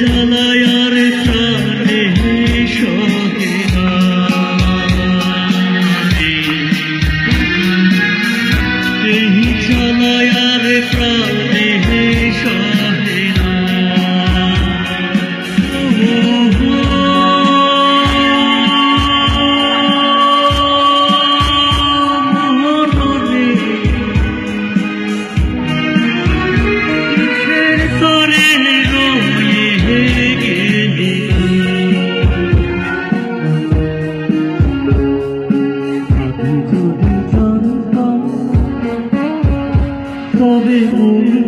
জ্বালায় কবে